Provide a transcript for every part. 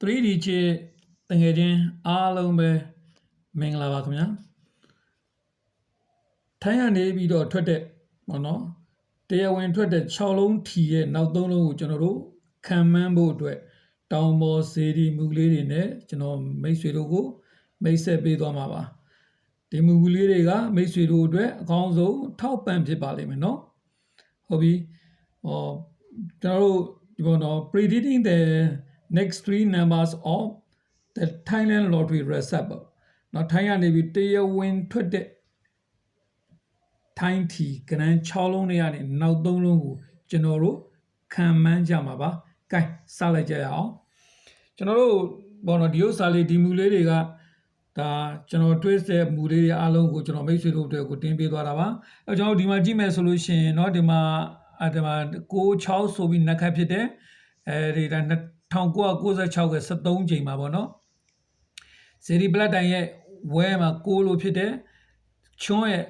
3D ချစ်တငယ်ချင်းအားလုံးပဲမင်္ဂလာပါခင်ဗျာထိုင်းကနေပြီးတော့ထွက်တဲ့ဘောနော်တရားဝင်ထွက်တဲ့6လုံးထီရဲ့နောက်3လုံးကိုကျွန်တော်တို့ခံမှန်းဖို့အတွက်တောင်ပေါ်စေဒီမူလေးတွေနဲ့ကျွန်တော်မိတ်ဆွေတို့ကိုမိတ်ဆက်ပေးသွားမှာပါဒီမူလေးတွေကမိတ်ဆွေတို့အတွက်အကောင်းဆုံးထောက်ပံ့ဖြစ်ပါလိမ့်မယ်နော်ဟုတ်ပြီဟောကျွန်တော်တို့ဒီပေါ်တော့ predicting the next three numbers of the Thailand lottery result ပေါ့နော်ထိုင်းကနေပြီးတရားဝင်ထွက်တဲ့ထိုင်းထီကနန်း6လုံးတွေကနေနောက်3လုံးကိုကျွန်တော်တို့ခံမှန်းကြမှာပါ။ gain စလိုက်ကြရအောင်။ကျွန်တော်တို့ဘောနော်ဒီဥစ္စာလေးဒီမူလေးတွေကဒါကျွန်တော်တွေးတဲ့မူလေးတွေအားလုံးကိုကျွန်တော်မိတ်ဆွေတို့အတွက်ကိုတင်ပေးသွားတာပါ။အဲကျွန်တော်ဒီမှာကြည့်မယ်ဆိုလို့ရှိရင်เนาะဒီမှာအဒီမှာ96ဆိုပြီးနှက်ခတ်ဖြစ်တယ်။အဲဒီဒါ 1996က73ချိန်မှာပေါ့နော်။ဇေဒီဘလက်တိုင်ရဲ့ဝဲမှာ6လို့ဖြစ်တယ်။ချွန်းရဲ့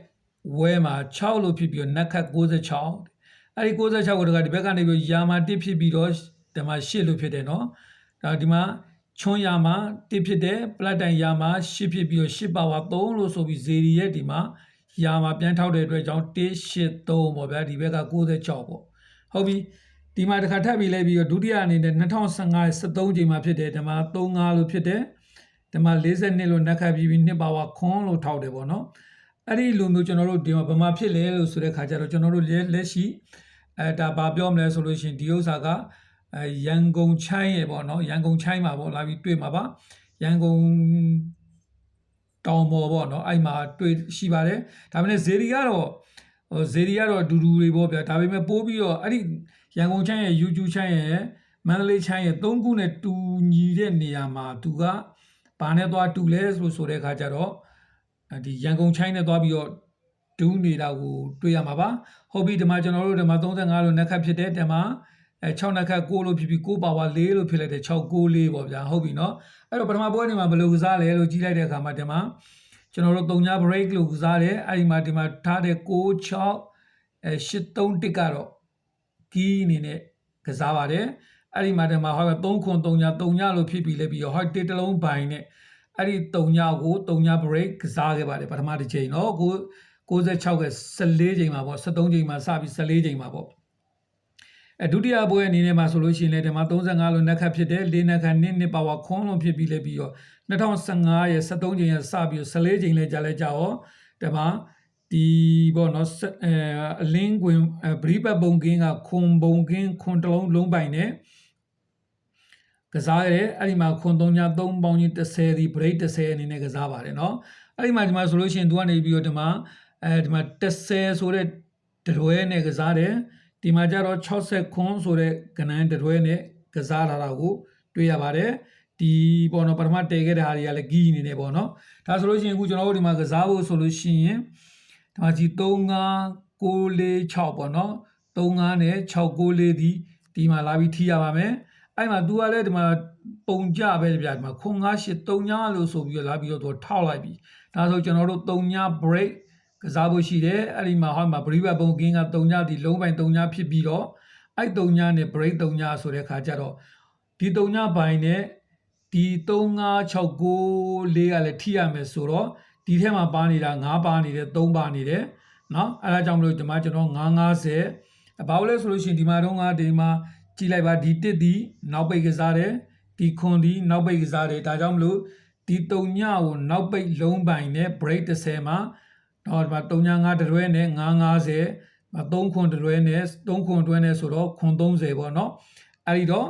ဝဲမှာ6လို့ဖြစ်ပြီးတော့နက်ခတ်96အဲ့ဒီ96ကိုတကဒီဘက်ကနေပြီးယာမာ1ဖြစ်ပြီးတော့ဒီမှာ8လို့ဖြစ်တယ်နော်ဒါဒီမှာချွန်းယာမာ1ဖြစ်တယ်ပလတ်တိုင်ယာမာ8ဖြစ်ပြီးတော့8ပါဝါ3လို့ဆိုပြီးဇေရီရဲ့ဒီမှာယာမာပြန်ထောက်တဲ့အတွက်ကြောင့်183ပေါ့ဗျာဒီဘက်က96ပေါ့ဟုတ်ပြီ ဒီမှာတစ်ခါထပ်ပြီးလိုက်ပြီးတော့ဒုတိယအနေနဲ့2015 73ချိန်မှာဖြစ်တယ်ဒီမှာ35လို့ဖြစ်တယ်ဒီမှာ42လို့နှက်ခတ်ပြီးပြီး2ပါဝါခွန်းလို့ထောက်တယ်ပေါ့နော်အဲ့ဒီလိုမျိုးကျွန်တော်တို့ဒီမှာဗမာဖြစ်လဲလို့ဆိုတဲ့ခါကျတော့ကျွန်တော်တို့လက်လက်ရှိအဲဒါဘာပြောမလဲဆိုလို့ရှိရင်ဒီဥစ္စာကအဲရန်ကုန်ချိုင်းရဲ့ပေါ့နော်ရန်ကုန်ချိုင်းမှာပေါ့လာပြီးတွေ့မှာပါရန်ကုန်တောင်ပေါ်ပေါ့နော်အဲ့မှာတွေ့ရှိပါတယ်ဒါပေမဲ့ဇေရီကတော့ဟို ဇေရီကတော့အတူတူတွေပေါ့ဗျာဒါပေမဲ့ပိုးပြီးတော့အဲ့ဒီရန်ကုန်ချိုင်းရဲ့ YouTube ချိုင်းရဲ့မန္တလေးချိုင်းရဲ့သုံးခုနဲ့တူညီတဲ့နေရာမှာသူကဘာနဲ့သွားတူလဲဆိုဆိုတဲ့ခါကျတော့ဒီရန်ကုန်ချိုင်းနဲ့သွားပြီးတော့ဒူးနေတာကိုတွေ့ရမှာပါဟုတ်ပြီဒီမှာကျွန်တော်တို့ဒီမှာ35လို့နှက်ခတ်ဖြစ်တဲ့ဒီမှာအဲ6နှက်ခတ်6လို့ဖြစ်ပြီး6ပါဝါ4လို့ဖြစ်လိုက်တဲ့6 6 4ပေါ့ဗျာဟုတ်ပြီเนาะအဲ့တော့ပထမပွဲနေမှာဘယ်လိုကစားလဲလို့ကြီးလိုက်တဲ့အခါမှာဒီမှာ ကျွန်တော်တို့သုံးညာ break လို့ကစားတယ်အဲ့ဒီမှာဒီမှာထားတဲ့6 6အဲ83တစ်ကတော့ကီးအနေနဲ့ကစားပါတယ်အဲ့ဒီမှာဒီမှာဟောက3ခွန်3ညာ3ညာလို့ဖြစ်ပြီးလဲပြီးတော့ဟောတစ်တလုံးပိုင်နဲ့အဲ့ဒီ3ညာကို3ညာ break ကစားခဲ့ပါတယ်ပထမတစ်ချိန်တော့ကို96က14ချိန်မှာပေါ့73ချိန်မှာစပြီး14ချိန်မှာပေါ့အဲဒုတိယပွဲအနေနဲ့မှာဆိုလို့ရှိရင်လည်းဒီမှာ35လုံးနက်ခတ်ဖြစ်တယ်၄နက်ခတ်1 1ပါဝါခွန်းလုံးဖြစ်ပြီးလဲပြီးတော့ 2015ရဲ့73ချိန်ရစပြီး14ချိန်လဲကြာလဲကြာရောဒီမှာဒီပေါ့နော်အဲအလင်းကွင်ဘရီပတ်ဘုံကင်းကခွန်ဘုံကင်းခွန်တလုံးလုံးပိုင်နဲ့ကစားရတယ်အဲ့ဒီမှာခွန်3ည3ပေါင်းကြီး30ဒီ break 30အနေနဲ့ကစားပါတယ်เนาะအဲ့ဒီမှာဒီမှာဆိုလို့ရှိရင်သူကနေပြီးတော့ဒီမှာအဲဒီမှာ30ဆိုတဲ့တရွဲနဲ့ကစားတယ်ဒီမှာကျတော့60ခွန်းဆိုတဲ့ကနန်းတရွဲနဲ့ကစားလာတာကိုတွေ့ရပါတယ် ဒီပေါ့နော်ပထမတည်ခဲ့တဲ့ဟာတွေကလည်းဂီးနေနေပေါ့နော်ဒါဆိုလို့ရှိရင်အခုကျွန်တော်တို့ဒီမှာကစားဖို့ဆိုလို့ရှိရင်ဒီမှာကြီး3596ပေါ့နော်35နဲ့694ဒီဒီမှာလာပြီးထိရပါမယ်အဲ့မှာ तू ကလည်းဒီမှာပုံကြပဲဗျာဒီမှာခွန်98 3လို့ဆိုပြီးတော့လာပြီးတော့သူထောက်လိုက်ပြီဒါဆိုကျွန်တော်တို့3 break ကစားဖို့ရှိတယ်အဲ့ဒီမှာဟောမှာ brief ဘုံကင်းက3ညဒီလုံးပိုင်3ညဖြစ်ပြီးတော့အဲ့3ညနဲ့ break 3ညဆိုတဲ့ခါကျတော့ဒီ3ညပိုင်းနဲ့ ဒီ3569လေးကလည်းထိရမယ်ဆိုတော့ဒီထဲမှာပါနေတာ9ပါနေတယ်3ပါနေတယ်เนาะအဲ့ဒါကြောင့်မလို့ဒီမှာကျွန်တော်950ဘာလို့လဲဆိုလို့ရှိရင်ဒီမှာတော့ငါဒီမှာကြည့်လိုက်ပါဒီတစ်ဒီနောက်ပိတ်ကစားတယ်ဒီခွန်ဒီနောက်ပိတ်ကစားတယ်ဒါကြောင့်မလို့ဒီ3ညကိုနောက်ပိတ်လုံးပိုင်နဲ့ break 30မှာတော့ဒီမှာ395တရွဲနဲ့950မ3ခွန်တရွဲနဲ့3ခွန်တွဲနဲ့ဆိုတော့ခွန်30ပေါ့နော်အဲ့ဒီတော့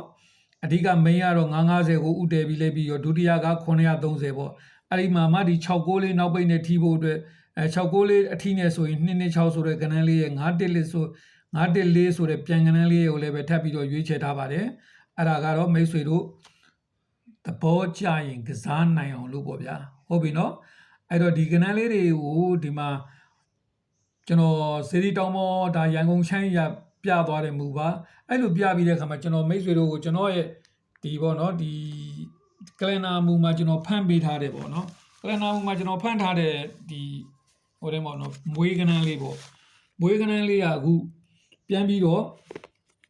အဓိက main ကတော့950ကိုဥတည်ပြီးလဲပြီးရောဒုတိယက930ပေါ့အဲ့ဒီမှာမှဒီ69လေးနောက်ပိတ်နဲ့ထိဖို့အတွက်အဲ69လေးအထိနဲ့ဆိုရင်226ဆိုတဲ့ကဏ္ဍလေးရဲ့51လေးဆို914ဆိုတဲ့ပြန်ကဏ္ဍလေးကိုလည်းပဲထပ်ပြီးတော့ရွေးချယ်ထားပါတယ်အဲ့ဒါကတော့မိတ်ဆွေတို့သဘောကျရင်ကစားနိုင်အောင်လို့ပေါ့ဗျာဟုတ်ပြီနော်အဲ့တော့ဒီကဏ္ဍလေးတွေကိုဒီမှာကျွန်တော်စေရီတောင်မောဒါရန်ကုန်ချိုင်းရ ပြသွားတယ်မူပါအဲ့လိုပြပြီးတဲ့အခါမှာကျွန်တော်မိတ်ဆွေတို့ကိုကျွန်တော်ရဲ့ဒီပေါ့နော်ဒီကလန်နာမူမှာကျွန်တော်ဖန့်ပေးထားတယ်ပေါ့နော်ကလန်နာမူမှာကျွန်တော်ဖန့်ထားတဲ့ဒီဟိုတဲ့ပေါ့နော်မွေးကဏ္ဍလေးပေါ့မွေးကဏ္ဍလေးကအခုပြန်ပြီးတော့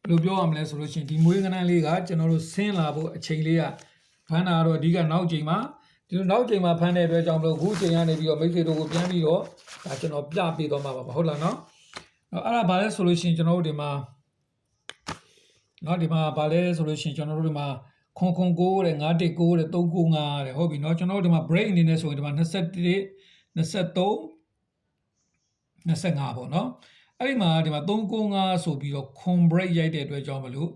ဘယ်လိုပြောရမလဲဆိုလို့ရှိရင်ဒီမွေးကဏ္ဍလေးကကျွန်တော်တို့ဆင်းလာဖို့အချိန်လေးကဖမ်းတာကတော့အဓိကနောက်ချိန်မှာဒီလိုနောက်ချိန်မှာဖမ်းတဲ့အတွက်ကြောင့်မလို့အခုချိန်ကနေပြီးတော့မိတ်ဆွေတို့ကိုပြန်ပြီးတော့ဒါကျွန်တော်ပြပေးတော့မှာပါဟုတ်လားနော် အဲ့ဒါဘာလဲဆိုလို့ရှိရင်ကျွန်တော်တို့ဒီမှာနော်ဒီမှာဘာလဲဆိုလို့ရှိရင်ကျွန်တော်တို့ဒီမှာခွန်ခွန်ကိုတဲ့9တက်ကိုတဲ့395တဲ့ဟုတ်ပြီနော်ကျွန်တော်တို့ဒီမှာ break အနေနဲ့ဆိုရင်ဒီမှာ21 23 25ပေါ့နော်အဲ့ဒီမှာဒီမှာ395ဆိုပြီးတော့ခွန် break ရိုက်တဲ့အတွက်ကြောင့်မလို့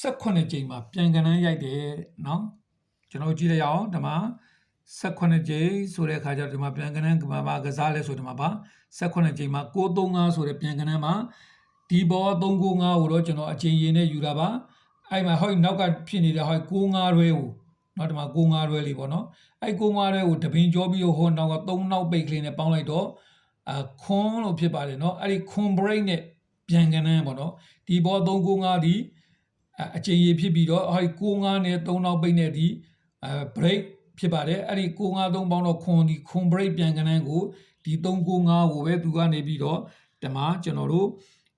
18ကြိမ်မှာပြန်ကဏ္ဍရိုက်တယ်နော်ကျွန်တော်ကြည့်လိုက်အောင်ဒီမှာ18 18ကြိမ်ဆိုတဲ့အခါကျတော့ဒီမှာပြန်ကနန်းကမာပါကစားလဲဆိုဒီမှာပါ18ကြိမ်မှာ635ဆိုတဲ့ပြန်ကနန်းမှာဒီဘော395ကိုတော့ကျွန်တော်အချိန်ရင်နဲ့ယူတာပါအဲ့မှာဟိုနောက်ကဖြစ်နေတဲ့ဟို95ရဲကိုနော်ဒီမှာ95ရဲလေးပေါ့နော်အဲ့95ရဲကိုတပင်ကြောပြီးတော့ဟိုနောက်က3နောက်ပိတ်ကလေးနဲ့ပေါင်းလိုက်တော့အခွန်လို့ဖြစ်ပါတယ်နော်အဲ့ဒီခွန် break နဲ့ပြန်ကနန်းပေါ့နော်ဒီဘော395ဒီအချိန်ရဖြစ်ပြီးတော့ဟို95နဲ့3နောက်ပိတ်နဲ့ဒီ break ဖြစ်ပါတယ်အဲ့ဒီ953ပေါင်းတော့ခွန်ဒီခွန် break ပြန်ကဏ္ဍကိုဒီ395ကိုပဲသူကနေပြီးတော့ဒီမှာကျွန်တော်တို့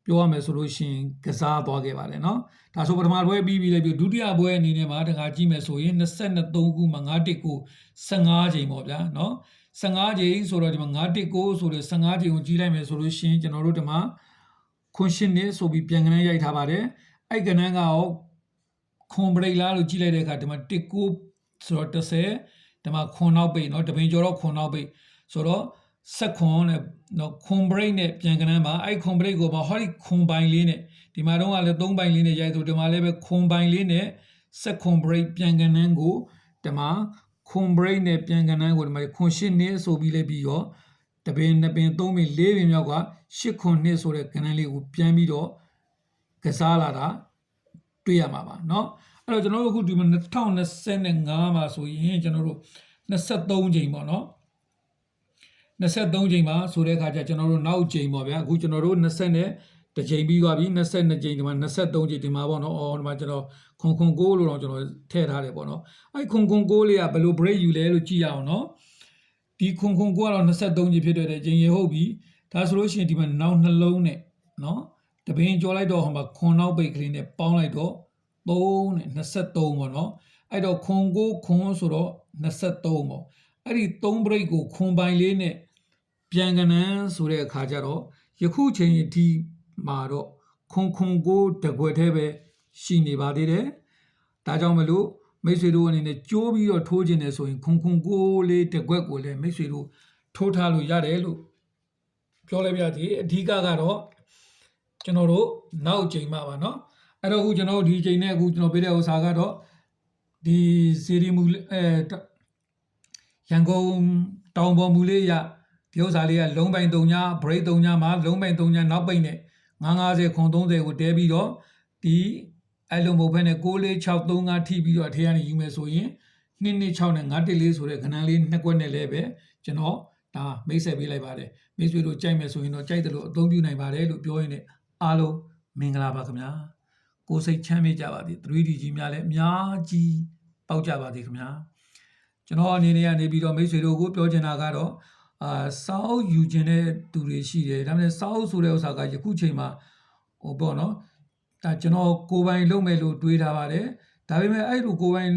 ပြောရမယ်ဆိုလို့ရှိရင်ကစားသွားခဲ့ပါတယ်เนาะဒါဆိုပထမပွဲပြီးပြီလေပြီးဒုတိယပွဲအနေနဲ့မှာတခါကြည့်မယ်ဆိုရင်22ခုမှာ9တစ်ကို15ချိန်ပေါ့ဗျာเนาะ15ချိန်ဆိုတော့ဒီမှာ9တစ်ကိုဆိုတော့15ချိန်ကိုကြည့်လိုက်မယ်ဆိုလို့ရှိရင်ကျွန်တော်တို့ဒီမှာခွန်ရှင်းနေဆိုပြီးပြန်ကဏ္ဍရိုက်ထားပါတယ်အဲ့ကဏ္ဍကရောခွန်ဘရိတ်လားလို့ကြည့်လိုက်တဲ့အခါဒီမှာတစ်ကို ဆိုတော့30ဒီမှာခွန်နောက်ပိတ်เนาะတပင်ကျော်တော့ခွန်နောက်ပိတ်ဆိုတော့ဆက်ခွန်နဲ့နော်ခွန်ဘရိတ်နဲ့ပြန်ကဏ္ဍမှာအဲ့ခွန်ဘရိတ်ကိုမဟောဒီခွန်ပိုင်လေးနဲ့ဒီမှာတော့ကလည်း3ပိုင်လေးနဲ့ရိုက်ဆိုဒီမှာလည်းပဲခွန်ပိုင်လေးနဲ့ဆက်ခွန်ဘရိတ်ပြန်ကဏ္ဍကိုဒီမှာခွန်ဘရိတ်နဲ့ပြန်ကဏ္ဍကိုဒီမှာခွန်ရှစ်နှစ်ဆိုပြီးလည်းပြီးတော့တပင်နှစ်ပင်သုံးပင်လေးပင်မြောက်ကရှစ်ခွန်နှစ်ဆိုတဲ့ကဏ္ဍလေးကိုပြန်ပြီးတော့ကစားလာတာတွေ့ရမှာပါเนาะ အဲ့တော့ကျွန်တော်တို့အခုဒီမှာ2025မှာဆိုရင်ကျွန်တော်တို့23ချိန်ပေါ့နော်23ချိန်မှာဆိုတဲ့အခါကျကျွန်တော်တို့နောက်ချိန်ပေါ့ဗျာအခုကျွန်တော်တို့20နဲ့တချိန်ပြီးသွားပြီ22ချိန်ဒီမှာ23ချိန်ဒီမှာပေါ့နော်အော်ဒီမှာကျွန်တော်ခွန်ခွန်ကိုလို့တော့ကျွန်တော်ထည့်ထားတယ်ပေါ့နော်အဲ့ခွန်ခွန်ကိုလေးကဘယ်လို break ယူလဲလို့ကြည့်ရအောင်နော်ဒီခွန်ခွန်ကိုကတော့23ချိန်ဖြစ်တဲ့ချိန်ရေဟုတ်ပြီဒါဆိုလို့ရှိရင်ဒီမှာနောက်နှလုံးနဲ့နော်တပင်းကြောလိုက်တော့ဟိုမှာခွန်နောက်ပိတ်ကလေးနဲ့ပေါင်းလိုက်တော့ 3နဲ့23ပေါ့နော်အဲ့တော့ခွန်ကိုခွန်ဆိုတော့23ပေါ့အဲ့ဒီ3 break ကိုခွန်ပိုင်လေးနဲ့ပြန်ကနန်းဆိုတဲ့အခါကျတော့ယခုချိန်ဒီမှာတော့ခွန်ခွန်ကိုတကွက်သေးပဲရှိနေပါသေးတယ်။ဒါကြောင့်မလို့မိတ်ဆွေတို့အနေနဲ့ကြိုးပြီးတော့ထိုးခြင်းနဲ့ဆိုရင်ခွန်ခွန်ကိုလေးတကွက်ကိုလည်းမိတ်ဆွေတို့ထိုးထားလို့ရတယ်လို့ပြောလိုက်ပြသည်အဓိကကတော့ကျွန်တော်တို့နောက်ချိန်မှာပါเนาะ အဲ့တော့အခုကျွန်တော်တို့ဒီချိန်နဲ့အခုကျွန်တော်ပြတဲ့ဥစ္စာကတော့ဒီစီရီမူအဲရန်ကုန်တောင်ပေါ်မူလေးရဒီဥစ္စာလေးကလုံးပိုင်3ည break 3ညမှာလုံးပိုင်3ညနောက်ပိတ်နဲ့950ခွန်30ကိုတဲပြီးတော့ဒီအဲ့လိုမဟုတ်ဘဲနဲ့64635ထိပြီးတော့အထက်ကနေယူမယ်ဆိုရင်226နဲ့914ဆိုတဲ့ခဏလေးနှစ်ကွက်နဲ့လည်းပဲကျွန်တော်ဒါမိတ်ဆက်ပေးလိုက်ပါတယ်မိတ်ဆွေတို့ကြိုက်မယ်ဆိုရင်တော့ကြိုက်တယ်လို့အသုံးပြုနိုင်ပါတယ်လို့ပြောရင်းနဲ့အားလုံးမင်္ဂလာပါခင်ဗျာ ကိုယ်စိတ်ချမ်းမြေ့ကြပါသည် 3D ကြီးများလည်းအများကြီးပေါက်ကြပါသည်ခင်ဗျာကျွန်တော်အနေနဲ့ကနေပြီးတော့မိတ်ဆွေတို့ကိုပြောချင်တာကတော့အာစောက်ယူခြင်းတဲ့သူတွေရှိတယ်ဒါပေမဲ့စောက်ဆိုတဲ့ဥစ္စာကယခုချိန်မှာဟိုပေါ့နော်ဒါကျွန်တော်ကိုယ်ပိုင်လုပ်မယ်လို့တွေးထားပါတယ်ဒါပေမဲ့အဲ့လိုကိုယ်ပိုင်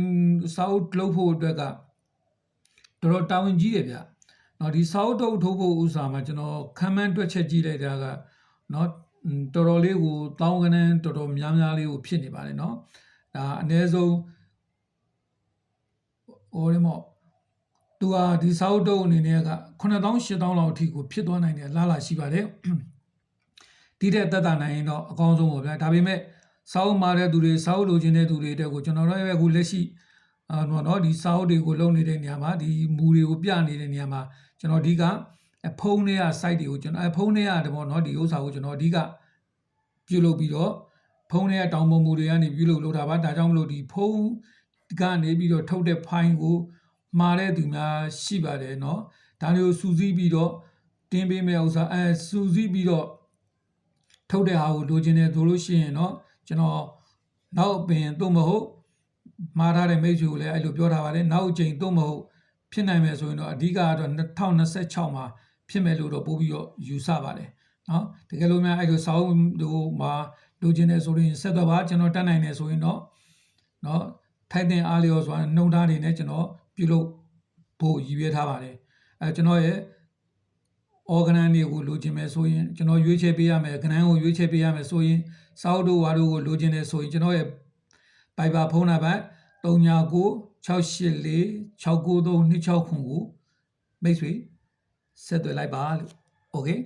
စောက်လုပ်ဖို့အတွက်ကတော်တော်တာဝန်ကြီးတယ်ဗျနော်ဒီစောက်တုပ်ထုတ်ဖို့ဥစ္စာမှာကျွန်တော်ခံမှန်းတွက်ချက်ကြည့်လိုက်တာကနော် တော်တော်လေးကိုတောင်းကနန်းတော်တော်များများလေးကိုဖြစ်နေပါတယ်နော်ဒါအနည်းဆုံးဟိုဒီမော့သူဟာဒီစာအုပ်တုပ်အနေနဲ့က9000 8000လောက်အထိကိုဖြစ်သွားနိုင်တယ်လားလာရှိပါတယ်ဒီတဲ့တက်တာနိုင်ရင်တော့အကောင်းဆုံးပါဗျာဒါပေမဲ့စာအုပ်မှာတဲ့သူတွေစာအုပ်လိုချင်တဲ့သူတွေတဲ့ကိုကျွန်တော်တို့ရဲ့အခုလက်ရှိအာတော့ဒီစာအုပ်တွေကိုလုပ်နေတဲ့နေရာမှာဒီမူတွေကိုပြနေတဲ့နေရာမှာကျွန်တော်အဓိက ဖုန်းတွေက site တွေကိုကျွန်တော်အဖုန်းတွေကတဘောเนาะဒီဥစ္စာကိုကျွန်တော်အဓိကပြုလုပ်ပြီးတော့ဖုန်းတွေကတောင်းပန်မှုတွေကနေပြုလုပ်လုပ်တာပါဒါကြောင့်မလို့ဒီဖုန်းကနေပြီးတော့ထုတ်တဲ့ file ကိုမှားတဲ့သူများရှိပါတယ်เนาะဒါမျိုးစူးစီးပြီးတော့တင်းပေးမဲ့ဥစ္စာအဲစူးစီးပြီးတော့ထုတ်တဲ့ဟာကိုလိုချင်တယ်ဆိုလို့ရှိရင်เนาะကျွန်တော်နောက်ပင်သို့မဟုတ်မှားထားတဲ့မိတ်ဆွေကိုလည်းအဲ့လိုပြောထားပါတယ်နောက်ချိန်သို့မဟုတ်ဖြစ်နိုင်မယ်ဆိုရင်တော့အဓိကကတော့2026မှာ ဖြစ်မယ်လို့တော့ပို့ပြီးတော့ယူဆပါတယ်နော်တကယ်လို့များအဲ့လိုစောင်းတို့မှာလိုချင်တယ်ဆိုရင်ဆက်သွယ်ပါကျွန်တော်တတ်နိုင်တယ်ဆိုရင်တော့နော်ထိုက်တဲ့အားလျော်စွာနှုံသားတွေနဲ့ကျွန်တော်ပြုလုပ်ဖို့ရည်ရွယ်ထားပါတယ်အဲကျွန်တော်ရဲ့ organ တွေကိုလိုချင်မယ်ဆိုရင်ကျွန်တော်ရွေးချယ်ပေးရမယ်ကဏ္ဍကိုရွေးချယ်ပေးရမယ်ဆိုရင်စောက်တို့ဝါတို့ကိုလိုချင်တယ်ဆိုရင်ကျွန်တော်ရဲ့ Viber ဖုန်းနံပါတ်399684693269ကိုမိတ်ဆွေ ဆက်သွယ်လိုက်ပါလို့ okay